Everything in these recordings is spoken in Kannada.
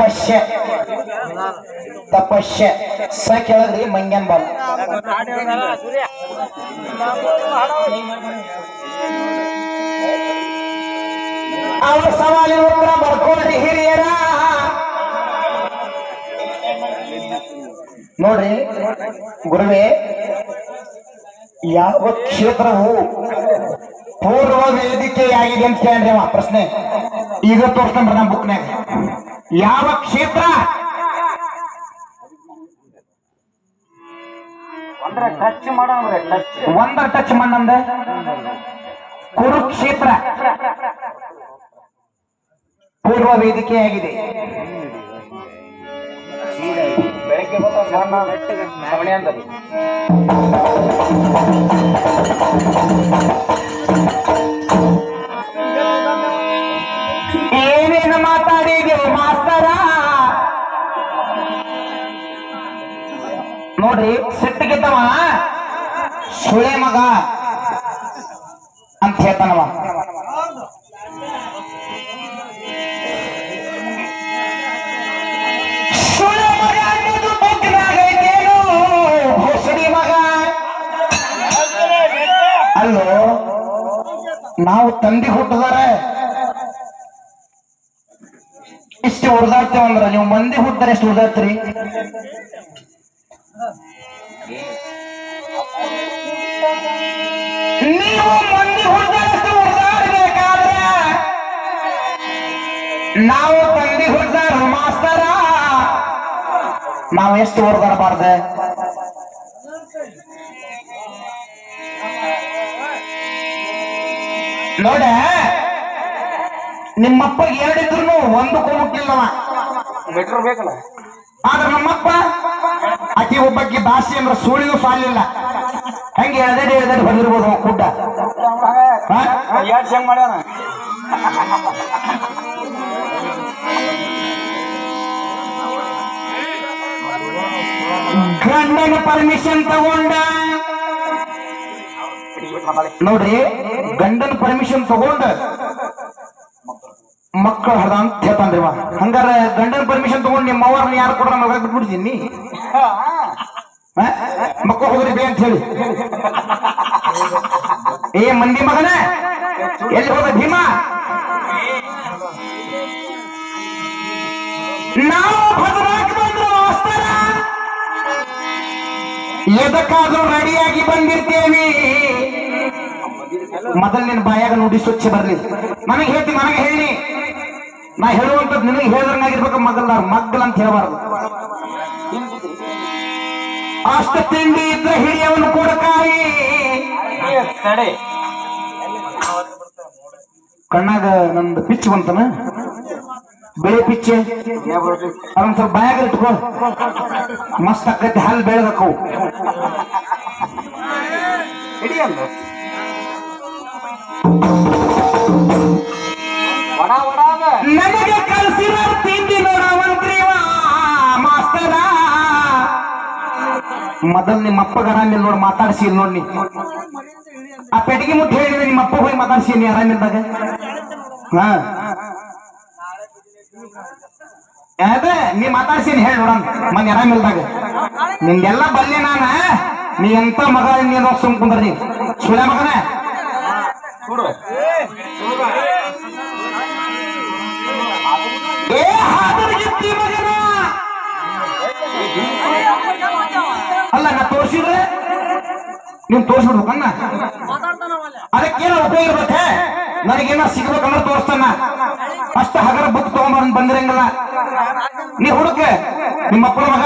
ತಪಸ್ಯ ತಪಸ್ಯ ಸ ಕೇಳಿದ್ರಿ, ಮಂಗ್ಯನ್ ಬಾಲ. ಅವ್ರ ಸವಾಲಿನ ಉತ್ತರ ಬರ್ಕೊಳ್ರಿ ಹಿರಿಯರ. ನೋಡ್ರಿ, ಗುರುವೇ, ಯಾವ ಕ್ಷೇತ್ರವು ಪೂರ್ವ ವೇದಿಕೆಯಾಗಿದೆ ಅಂತ ಅವ ಪ್ರಶ್ನೆ. ಈಗ ತೋರ್ಸ್ಕೊಂಡ್ರ ನಮ್ಮ ಬುಕ್ನ್ಯಾಗ ಯಾವ ಕ್ಷೇತ್ರ? ಒಂದರ ಟಚ್ ಮಾಡಂದ್ರೆ ಟಚ್ ಒಂದರ ಟಚ್ ಮಾಡಂದ ಕುರುಕ್ಷೇತ್ರ. ಪೂರ್ವ ವೇದಿಕೆಯಾಗಿದೆ ಬೆಳಗ್ಗೆ ಗೊತ್ತಾಗ ಅಂತ ಏನೇನು ನೋಡ್ರಿ ಸಿಟ್ಟಿಗಿದ್ದವ ಸುಳೆ ಮಗ ಅಂತ ಹೇಳ್ತಾನವ. ಅಲ್ಲೋ, ನಾವು ತಂದಿ ಹುಟ್ಟಿದಾರೆ ಇಷ್ಟು ಹೊಡೆದಾಡ್ತೇವೆ ಅಂದ್ರ ನೀವು ಮಂದಿ ಹುಟ್ಟಿದ್ರೆ ಎಷ್ಟು ಹೊಡೆದಾಡ್ತೀರಿ ನೀವು ಮಂದಿ ಹುಡ್ದಷ್ಟು ಹೊಡೆದಾಡ್ಬೇಕಾದ್ರೆ ನಾವು ತಂದಿ ಹುಡ್ದಾರ ಮಾಸ್ತರ. ನಾವು ಎಷ್ಟು ಹೊಡೆದಾಡಬಾರ್ದೆ? ನೋಡ ನಿಮ್ಮಪ್ಪ ಎರಡಿದ್ರು ಒಂದು ಮುಟ್ಟಿಲ್ಲವ ಮೀಟರ್ ಬೇಕಲ್ಲ? ಆದ್ರೆ ನಮ್ಮಪ್ಪ ಆಕಿ ಒಬ್ಬಕ್ಕೆ ಭಾಷೆ ಅಂದ್ರೆ ಸುಳಿದು ಸಾಲಿಲ್ಲ. ಹಂಗೆ ಎಳ್ದಡಿ ಎಳ್ದಡಿ ಬಂದಿರ್ಬೋದು ಅವ ಕುಡ್ಡ ಹೆಂಗ್ ಮಾಡ್ಯಾನ? ಗಂಡನ ಪರ್ಮಿಷನ್ ತಗೊಂಡ. ನೋಡ್ರಿ ಗಂಡನ ಪರ್ಮಿಷನ್ ತಗೊಂಡ ಮಕ್ಕಳು ಹದ ಅಂತ ಹೇಳ್ತಾನ್ರಿ ಹಂಗಾರ ಗಂಡನ ಪರ್ಮಿಷನ್ ತಗೊಂಡು ನಿಮ್ಮ ಅವ್ರನ್ನ ಯಾರು ಕೊಡ್ರ ಮಗ ಬಿಟ್ಬಿಡ್ತೀನಿ. ಮಕ್ಕಳು ಹೋಗ್ರಿ ಬೇ ಅಂತ ಹೇಳಿ. ಏ ಮಂದಿ ಮಗನ, ಎಲ್ಲಿ ಹೋದ ಭೀಮ? ನಾವು ಭದ್ರಾಗಿ ಬಂದ್ರು ಮಾಸ್ತರ ಎದಕ್ಕಾದ್ರೂ ರೆಡಿಯಾಗಿ ಬಂದಿರ್ತೇವೆ. ಮೊದಲು ನಿನ್ನ ಬಾಯಾಗ ನುಡಿ ಸ್ವಚ್ಛ ಬರ್ಲಿ. ನನಗೆ ಹೇಳ್ತಿ, ನನಗೆ ಹೇಳಿ. ನಾ ಹೇಳುವಂತದ್ದು ನಿನಗೆ ಹೇಳಿದ್ರಂಗಾಗಿರ್ಬೇಕು ಮಗಲ್ದಾರ ಮಗ್ಗಲ್ ಅಂತ ಹೇಳಬಾರ್ದು. ಅಷ್ಟ ತಿಂಡಿ ಇದ್ರೆ ಹಿರಿಯವನು ತಡೆ ಕಣ್ಣಾಗ ನಂದು ಪಿಚ್ ಬಂತನ? ಬೆಳೆ ಪಿಚ್ಚೆ? ಅದೊಂದ್ ಸ್ವಲ್ಪ ಬಾಯಾಗ ಇಟ್ಕೋ. ಮಸ್ತ್ ಆಕೈತಿ ಹಾಲು ಬೆಳೆದಕ್ಕವು ಹಿಡಿಯಲ್ಲ. ನನಗೆ ಕಲ್ಸಿರೋ ಮೊದಲ್ ನಿಮ್ಮ ಅಪ್ಪಗ ಆರಾಮಿಲ್ಲ ನೋಡಿ ಮಾತಾಡ್ಸಿ ನೋಡಿ ಆ ಪೆಟ್ಟಿಗೆ ಮುಟ್ಟು ಹೇಳಿದ್ರೆ ನಿಮ್ಮ ಅಪ್ಪ ಹೋಗಿ ಮಾತಾಡ್ಸಿ ನೀ ಆರಾಮಿಲ್ದಾಗ ಹಾ. ಅದೇ ನೀ ಮಾತಾಡ್ಸೀನಿ ಹೇಳಿ ನೋಡಣ ಮನೆ ಆರಾಮಿಲ್ದಾಗ. ನಿಂದೆಲ್ಲ ಬಲ್ಲೆ ನಾನ, ನೀ ಎಂತ ಮಗ ನೀನು ಸುಮ್ ಕುಂದ್ರಿ ಸುಳ್ಯ ಮಗನ? ಏ, ಹಾದರ್ಗಿತ್ತಿ ಮಗನ ಅಲ್ಲ ನಾ ತೋರಿಸಿದ್ರೆ ನೀನ್ ತೋರಿಸ್ಬಿಡ್ಬೇಕು ಅಣ್ಣ. ಅದಕ್ಕೇನ ಉಪಯೋಗ ಇರ್ಬೇಕೆ ನನಗೇನೋ ಸಿಗ್ಬೇಕಂದ್ರೆ ತೋರಿಸ್ತಾನ ಅಷ್ಟ ಹಗರ ಬುಕ್ ತಗೊಂಡ್ ಬಂದಿರಂಗಿಲ್ಲ. ನೀ ಹುಡುಕ ನಿಮ್ಮ ಅಪ್ಪನ ಮಗ.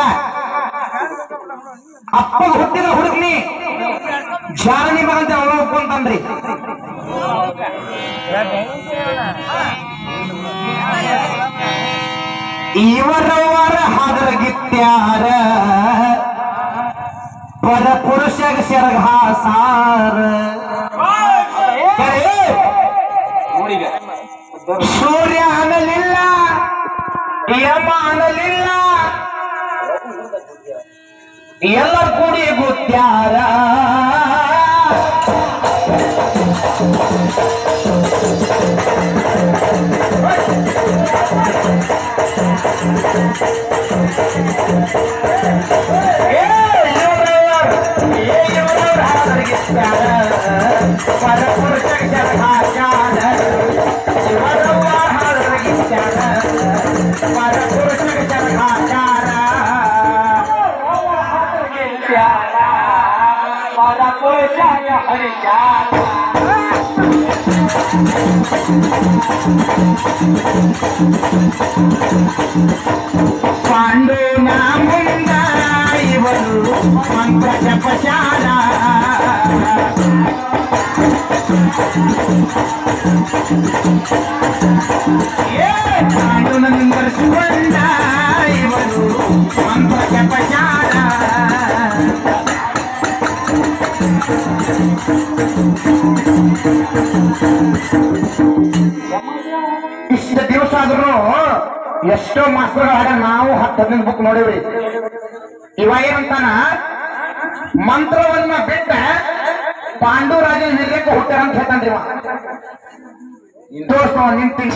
ಅಪ್ಪಗ ಹುಟ್ಟಿದ ಹುಡುಕ್ ನೀ. ಜಾರನಿ ಮಗ ಅಂತ ಅವನು ಒಪ್ಕೊಂತನ್ರಿ ಇವರವರ ಹದರಗಿತ್ಯಾರ. ಪರ ಪುರುಷಗ ಸೆರಗ ಸಾರ ಸೂರ್ಯ ಅನ್ನಲಿಲ್ಲ ಯಮ ಅನ್ನಲಿಲ್ಲ ಎಲ್ಲ ಕೂಡಿ ಗುತ್ಯಾರ ಏ ಪಾಂಡುನ ಮುಂದ ಇವರು ಮಂತ್ರ ಜಪಶಾಲ ಏ ಪಾಂಡುನ ನಿಂದರ್ಸಿಕೊಂಡ ಇಷ್ಟ ದಿವಸ ಆದ್ರೂ ಎಷ್ಟೋ ಮಾಸ್ತರ್ ನಾವು ಹತ್ತು ಹದಿನೈದು ಬುಕ್ ನೋಡಿವ್ರಿ. ಇವ ಏನಂತಾನ? ಮಂತ್ರವನ್ನ ಬಿಟ್ಟ ಪಾಂಡುರಾಜನ ನಿರ್ಲಕ್ಕೆ ಹುಟ್ಟಾರ ಅಂತ ಹೇಳ್ತಾನ್ರಿ ಇವ. ನಿಂತಿ ನಿನ್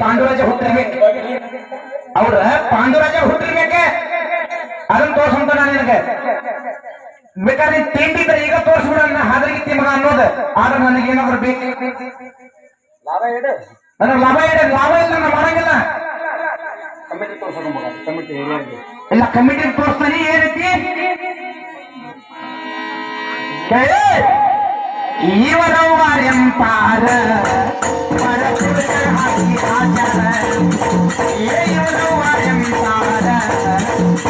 ಪಾಂಡುರಾಜ ಹುಟ್ಟಿರ್ಬೇಕು. ಅವ್ರ ಪಾಂಡುರಾಜ ಹುಟ್ಟಿರ್ಬೇಕೆ? ಅದನ್ನ ತೋರ್ಸಂತ ನಾನು ನಿನಗೆ. ಬೇಕಾದ್ರೆ ನೀನ್ ತಿಂಡಿದ್ರೆ ಈಗ ತೋರಿಸ್ಬಿಡನ್ನ ಹಾದ್ರಿಗೆ ಮಗ ಅನ್ನೋದು. ಆದ್ರೆ ನನಗೆ ಏನಾದ್ರು ಬೇಕು? ಲಾಭ ಇಡ ನನಗೆ ಲಾಭ ಇದೆ. ಲಾಭ ಇಲ್ಲ ನಾನು ಮಾಡಂಗಿಲ್ಲ. ಕಮಿಟಿ ತೋರ್ಸೋದು ಮಗ. ಕಮಿಟಿ ಇಲ್ಲ ಕಮಿಟಿ ತೋರಿಸ್ತಾನೆ. ಏನೈತಿ இவரோ வரம் பாரு. இவரோ வரம் பாரு.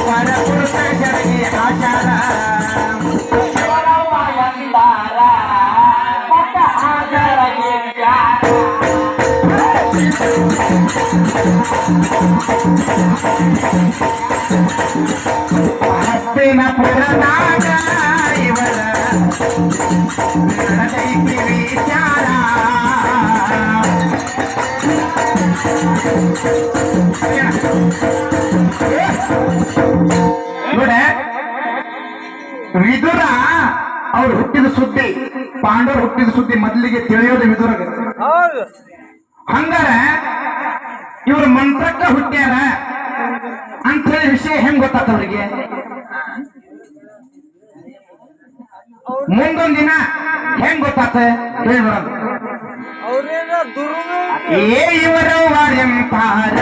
பல புருஷகி ஆச்சார हस्तिनपुरनागा ವಿದುರ ಅವ್ರು ಹುಟ್ಟಿದ ಸುದ್ದಿ ಪಾಂಡವರು ಹುಟ್ಟಿದ ಸುದ್ದಿ ಮೊದಲಿಗೆ ತಿಳಿಯೋದು ವಿದುರಗ. ಹಂಗಾರೆ ಇವ್ರ ಮಂತ್ರಕ್ಕ ಹುಟ್ಟ್ಯಾರ ಅಂತ ಹೇಳಿ ವಿಷಯ ಹೆಂಗ್ ಗೊತ್ತಾತ ಅವ್ರಿಗೆ? ಮುಂದೊಂದ್ ದಿನ ಹೆಂಗ್ ಗೊತ್ತಾತ ಹೇಳ್ಬಾರ್ದು ಏ ಇವರು ಎಂಪಾರ